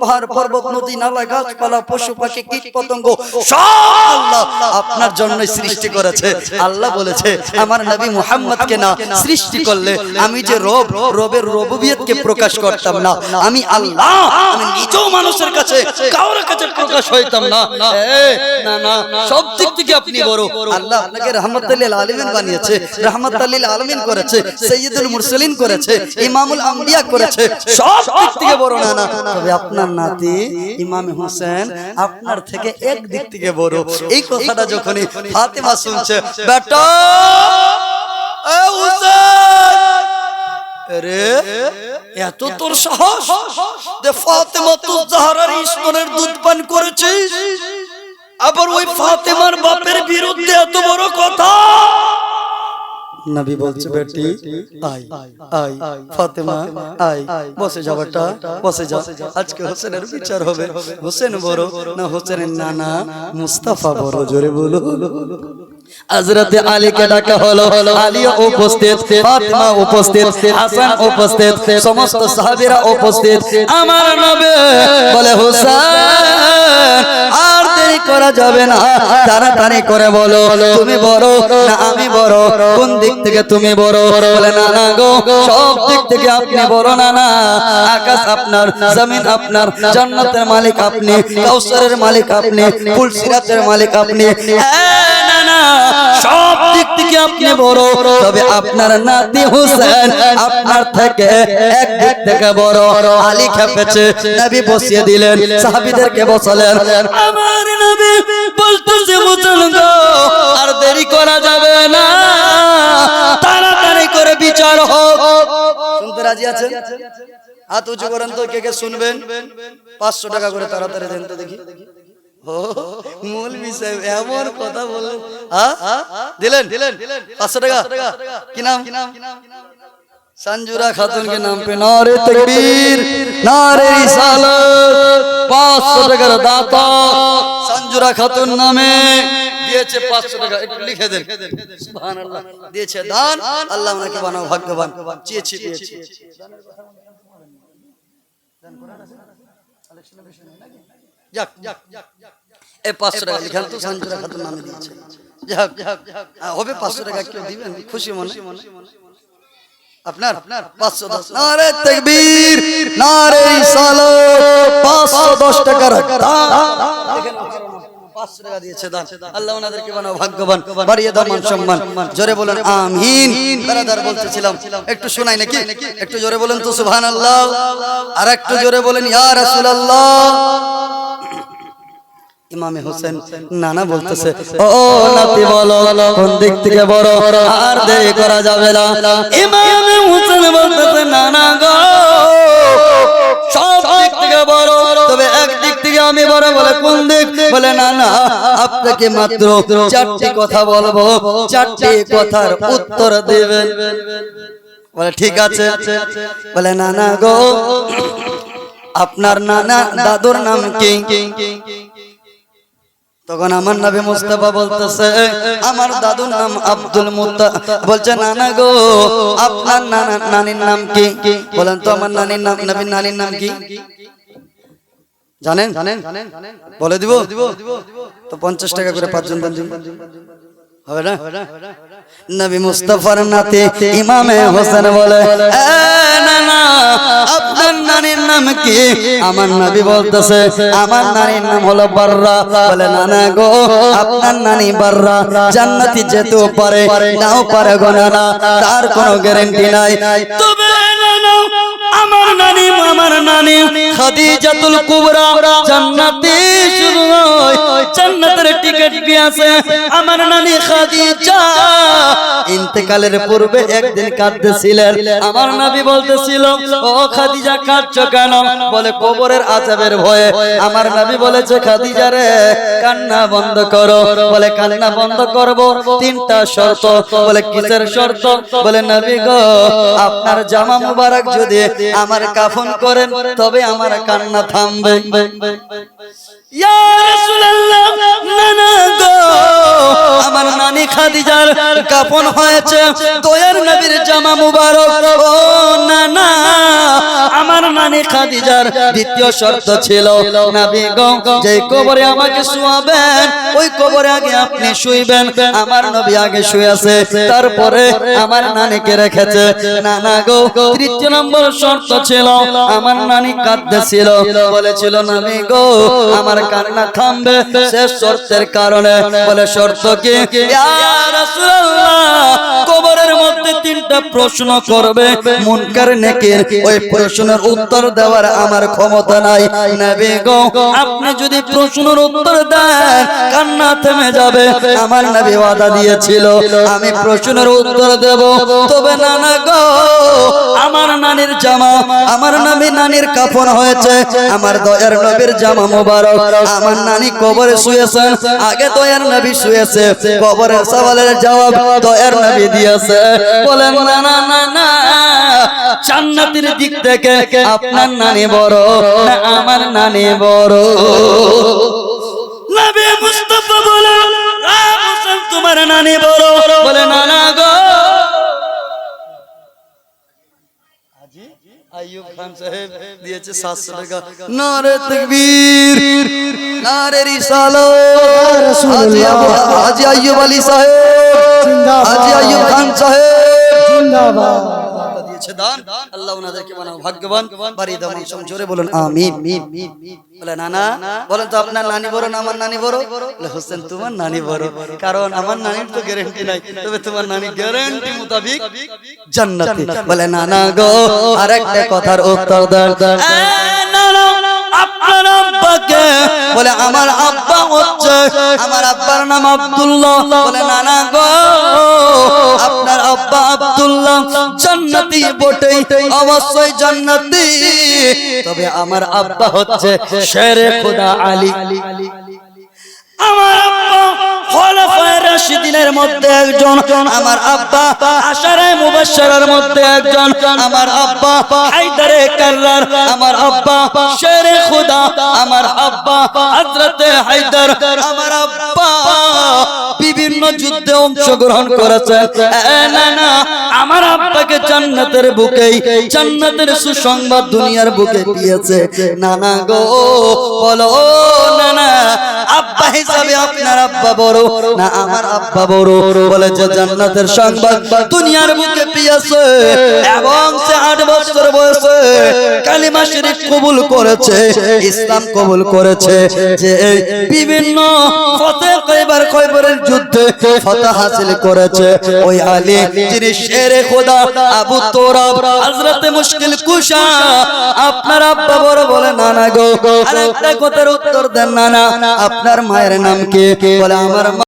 পাহাড়, পর্বত, নদী, নালা, গাছপালা, পশু পাখি কীট পতঙ্গ আপনার জন্য সৃষ্টি করেছে। আল্লাহ বলেছে, আমার নবী মুহাম্মদকে না সৃষ্টি করলে আমি যে রব, রবের রববিয়তকে প্রকাশ করতাম না। আমি আল্লাহ, আমি নিজেও মানুষের কাছে কারোর কাছে প্রকাশ হইতাম না। না না সব দিক থেকে আপনি বড়। আল্লাহ আপনাকে রহমতুল্লিল আলমিন বানিয়েছে রহমতুল্লিল আলমিন করেছে সৈয়দুল মুরসালিন করেছে ইমামুল আম্বিয়া করেছে সব দিক থেকে বড় না না। তবে আপনার নাতি ইমাম হোসেন আপনার থেকে এক দিক থেকে বড়। এই কথাটা যখনই ফাতেমা শুনছে বেটা এ হুসেন রে এত তোর সাহস? যে ফাতেমা তো জাহারার দুধ পান করেছিস? আবার ওই ফাতেমার বাপের বিরুদ্ধে এত বড় কথা? নবী বলছে বেটি আই আই ফাতেমা আই বসে যা বসে যা আজকে হোসেনের বিচার হবে। হোসেন বড় না হোসেনের নানা? মুস্তাফা বড় জোরে বলো। হযরতে আলীকে ডাকা হলো। আলী উপস্থিত ফাতেমা উপস্থিত হাসান উপস্থিত সমস্ত সাহাবীরা উপস্থিত। আমার নবী বলে হোসেন করা যাবে না। তাড়াতাড়ি করে বলো তুমি বড় না আমি বড়? কোন দিক থেকে তুমি বড়? বলে না না গো সব দিক থেকে আপনি বড় না না। আকাশ আপনার জমিন আপনার জান্নাতের মালিক আপনি কাউসারের মালিক আপনি ফুলসিরাতের মালিক আপনি। হ্যাঁ, না না। দিক থেকে আপনি বড় তবে আপনার নাতি হোসেন আপনার থেকে এক দিক থেকে বড়। আলী খেপেছে নবী বসিয়ে দিলেন সাহাবীদেরকে বসালেন। আমার নবী বলতেছে গো, আর দেরি করা যাবে না। তাড়াতাড়ি করে বিচার হোক। শুনতে রাজি আছেন? হাত উঁচু করেন তো কে কে শুনবেন? পাঁচশো টাকা করে তাড়াতাড়ি দেন তো দেখি। ও, মৌলভী সাহেব এমন কথা বললেন হ্যাঁ? দিলেন দিলেন পাঁচশো টাকা কি নাম সঞ্জুরা খাতুন के नाम पे नारे तकबीर नारे रिसालत 500 টাকার দাতা সঞ্জুরা খাতুন নামে দিয়েছে 500 টাকা একটু লিখে দেন সুবহানাল্লাহ দিয়েছে দান আল্লাহ ওনাকে বানাও ভাগ্যবান চেয়েছি দিয়েছি যাক যাক এই পাঁচশো টাকা লিখান। তো সঞ্জুরা খাতুন নামে দিয়েছে। যাক যাক হ্যাঁ, হবে পাঁচশো টাকা কেউ দিবেন খুশি মনে। আপনার পাঁচশো দশ নারে তকবীর নারে পাঁচশো দশ টাকার পাঁচশো টাকা দিয়েছে দান। আল্লাহ ওনাদেরকে বানাও ভাগ্যবান বাড়িয়ে দাও মান সম্মান। জোরে বলেন আমিন। বেরাদার বলতেছিলাম। একটু শোনাই নাকি? একটু জোরে বলেন তো সুবহানাল্লাহ। আর একটু জোরে বলেন ইয়া রাসূলুল্লাহ। ইমামে হোসেন নানা বলতেছে ও নাতি বলো কোন দিক থেকে বড়? আর দেরি করা যাবে না। ইমামে হোসেন বলতেছে নানা গো সব দিক থেকে বড়। তবে এক দিক থেকে আমি বড় বলে কোন দিক? বলে না না আপনাকে মাত্র চারটি কথা বলব। চারটি কথার উত্তর দেবেন। বলে ঠিক আছে। বলে না না গো আপনার নানা দাদুর নাম কি? তখন আমার নবী মুস্তাফা বলতেছে, আমার দাদুর নাম আব্দুল মুত্তা বলছে নানা গো, আপনার নানা নানির নাম কি? বলেন তো, আমার নানির নাম, নবীর নানির নাম কি? জানেন? জানেন বলে দিব? তো পঞ্চাশ টাকা করে পাঁচজন দিন। হবে না? নবী মুস্তাফার নাতি ইমামে হোসেন বলে, "এ নানা আপনার নানির নাম কি? আমার নবী বলতেছে, আমার নানির নাম হলো বাররা। বলে নানা গো, আপনার নানি বাররা। জান্নাতি যেতেও পারে, নাও পারে গো নানা, তার কোনো গ্যারান্টি নাই। তবে আমার নানি আমার নানি খাদিজাতুল কুবরা জান্নাতে শুরু হয় জান্নাতের টিকিট পেয়েছে আমার নানি খাদিজা ইন্তেকালের পূর্বে একদিন কাঁদতেছিলেন। আমার নবী বলতেছিল, ও খাদিজা, কাঁদছো কেন? বলে, কবরের আজাবের ভয়ে। আমার নবী বলেছে, খাদিজা রে, কান্না বন্ধ করো। বলে, কান্না বন্ধ করব, তিনটা শর্ত। বলে, কিসের শর্ত? বলে, নবী গো, আপনার জামা মুবারক যদি আমার কাফন করেন, তবে আমার কান্না থামবে। আমার নানি খাদিজার কাপন হয়েছে তোয়ের নবীর জামা মুবারক। ও নানি আমার নানি খাদিজার দ্বিতীয় শর্ত ছিল, নবী গো, যে কবরে আমাকে শুয়াবেন, ওই কবরে আগে আপনি শুইবেন। আমার নবী আগে শুয়ে আছে তারপরে আমার নানিকে রেখেছে। নানা গো, তৃতীয় নম্বর শর্ত ছিল, আমার নানি কাঁদতেছিল। বলেছিল নানি গো, আমার কান্না থামবে শেষ শর্তের কারণে। বলে, শর্ত কি? কবরের মধ্যে তিনটা প্রশ্ন করবে, মুনকার, নেকির। ওই প্রশ্নের উত্তর দেওয়ার আমার ক্ষমতা নাই। নবী গো, আপনি যদি প্রশ্নের উত্তর দেন, কান্না থেমে যাবে। আমার নবী ওয়াদা দিয়েছিল, আমি প্রশ্নের উত্তর দেব। তবে নানা গো, আমার নানির জামা, আমার নামি নানির কাফন হয়েছে। আমার দয়ার নবীর জামা মোবারক, আমার নানি কবরে শুয়েছেন, আগে দয়ার নবী শুয়েছে, কবরের সওয়ালের জবাব দয়ার নবী দিয়েছে। বলেন, না না জান্নাতের দিক থেকে আপনার নানি বড় না আমার নানি বড়। নবী মুস্তাফা বলে তোমার নানি বড়। বলে না না গো। আইয়ুব খান সাহেব দিয়েছে সাতশো টাকা। নারে তকবীর নারে রিসালো হাজি আবু- হাজি আইয়ুব আলী সাহেব হাজি আইয়ুব খান সাহেব। দিয়েছে দান। আল্লাহ ওনাদেরকে বানাও ভাগ্যবান। বাড়ি দাও সব জোরে বলুন আমিন। বলে নানা বলেন তো আপনার নানি বড় না আমার নানি বড়? বলে হোসেন তোমার নানি বড়। কারণ আমার নানির তো গ্যারান্টি নাই। তবে তোমার নানি গ্যারান্টি মোতাবিক জান্নাতে। বলে নানা গো আরেকটা কথার উত্তর দাও নানা, আপনার আব্বাকে বলে, আমার আব্বা হচ্ছে, আমার আব্বার নাম আব্দুল্লাহ। বলে, নানা গো, আপনার আব্বা আব্দুল্লাহ জান্নাতি বটে অবশ্যই জান্নাতি। তবে আমার আব্বা হচ্ছে শেরে খোদা আলী। আমার আব্বা রাশিদিনের মধ্যে একজন, আমার আব্বা আশারে মুবাশশারের মধ্যে একজন, আমার আব্বা হায়দারে কাররার, আমার আব্বা শেরে খোদা, আমার আব্বা হযরতে হায়দার, আমার আব্বা বিভিন্ন যুদ্ধে অংশগ্রহণ করেছে। এ না না আমার আব্বাকে জান্নাতের বুকেই, জান্নাতের সুসংবাদ দুনিয়ার বুকে দিয়েছে। নানা গো, বলো না না আব্বা হিসাবে আপনার আব্বা বড়, না আমার আব্বা বড়। বলে যে জান্নাতের সংবাদ দুনিয়ার বুকে পেয়েছে, এবং সে আট বছর বয়সে কালিমা শরীফ কবুল করেছে, ইসলাম কবুল করেছে, যে বিভিন্ন ফতে কয়বার কয়বারের যুদ্ধে ফতহ হাসিল করেছে। ওই আলী যিনি শেরে খোদা, আবু তোরাব, হযরতে মুশকিল কুশা, আপনার আব্বা বড় বলে নানা গো, আরেকটা কথার উত্তর দেন নানা আপনার মায়ের নাম কি বলে আমার মা